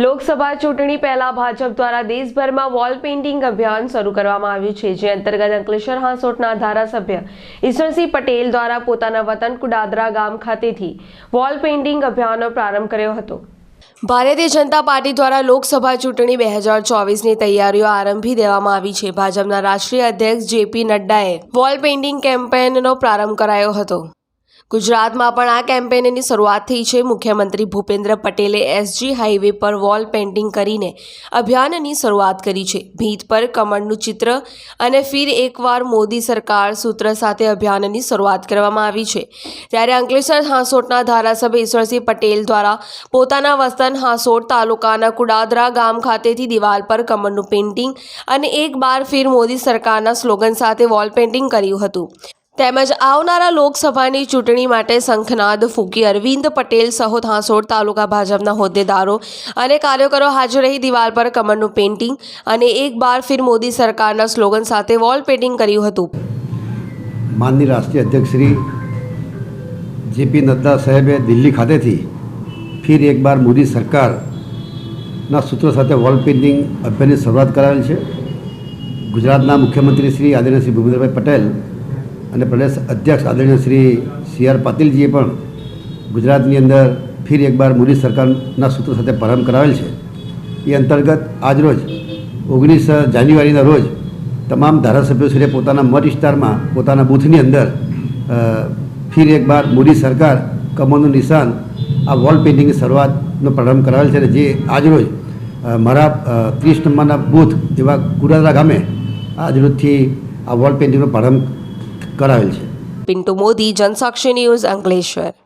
લોકસભા ચૂંટણી પહેલા ભાજપ દ્વારા દેશભરમાં વોલ પેઇન્ટિંગ અભિયાન શરૂ કરવામાં આવ્યું છે, જે અંતર્ગત અંકલેશ્વર હાંસોટના ધારાસભ્ય ઈશ્વરસિંહ પટેલ દ્વારા પોતાના વતન કુડાદરા ગામ ખાતેથી વોલ પેઇન્ટિંગ અભિયાનનો પ્રારંભ કર્યો હતો. ભારતીય જનતા પાર્ટી દ્વારા લોકસભા ચૂંટણી બે હજાર ચોવીસની તૈયારીઓ આરંભી દેવામાં આવી છે. ભાજપના રાષ્ટ્રીય અધ્યક્ષ જેપી નડ્ડાએ વોલ પેઇન્ટિંગ કેમ્પેનનો પ્રારંભ કરાયો હતો. ગુજરાતમાં પણ આ કેમ્પેનની શરૂઆત થઈ છે. મુખ્યમંત્રી ભૂપેન્દ્ર પટેલે એસજી હાઈવે પર વોલ પેઇન્ટિંગ કરીને અભિયાનની શરૂઆત કરી છે. ભીત પર કમળનું ચિત્ર અને ફિર એકવાર મોદી સરકાર સૂત્ર સાથે અભિયાનની શરૂઆત કરવામાં આવી છે. ત્યારે અંકલેશ્વર હાંસોટના ધારાસભ્ય ઈશ્વરસિંહ પટેલ દ્વારા પોતાના વતન હાંસોટ તાલુકાના કુડાદરા ગામ ખાતેથી દિવાલ પર કમળનું પેઇન્ટિંગ અને એક બાર ફિર મોદી સરકારના સ્લોગન સાથે વોલ પેઇન્ટિંગ કર્યું હતું. તેમજ આવનારા લોકસભાની ચૂંટણી માટે શંખનાદ ફૂકી અરવિંદ પટેલ સહોદ હાંસોડ તાલુકા ભાજપના હોદ્દેદારો અને કાર્યકરો હાજર રહી દિવાલ પર કમળનું પેઇન્ટિંગ અને એક બાર ફિર મોદી સરકારના સ્લોગન સાથે વોલ પેઇન્ટિંગ કર્યું હતું. માનની રાષ્ટ્રીય અધ્યક્ષ શ્રી જેપી નડ્ડા સાહેબે દિલ્હી ખાતેથી ફિર એક બાર મોદી સરકારના સૂત્રો સાથે વોલ પેઇન્ટિંગ અભિયાનની શરૂઆત કરાવેલ છે. ગુજરાતના મુખ્યમંત્રી શ્રી આદરણીય શ્રી ભૂપેન્દ્રભાઈ પટેલ અને પ્રદેશ અધ્યક્ષ આદરણીય શ્રી સી આર પાટીલજીએ પણ ગુજરાતની અંદર ફિર એક બાર મોદી સરકારના સૂત્રો સાથે પ્રારંભ કરાવેલ છે. એ અંતર્ગત આજરોજ ઓગણીસ જાન્યુઆરીના રોજ તમામ ધારાસભ્યોશ્રીએ પોતાના મત વિસ્તારમાં, પોતાના બૂથની અંદર ફિર એક બાર મોદી સરકાર કમળનું નિશાન આ વોલ પેઇન્ટિંગની શરૂઆતનો પ્રારંભ કરાવેલ છે અને જે આજરોજ મારા ત્રીસ નંબરના બૂથ એવા કુરાદરા ગામે આજરોજથી આ વોલ પેઇન્ટિંગનો પ્રારંભ કરાવેલ છે. પિન્ટુ મોદી જનસાક્ષી ન્યૂઝ અંકલેશ્વર.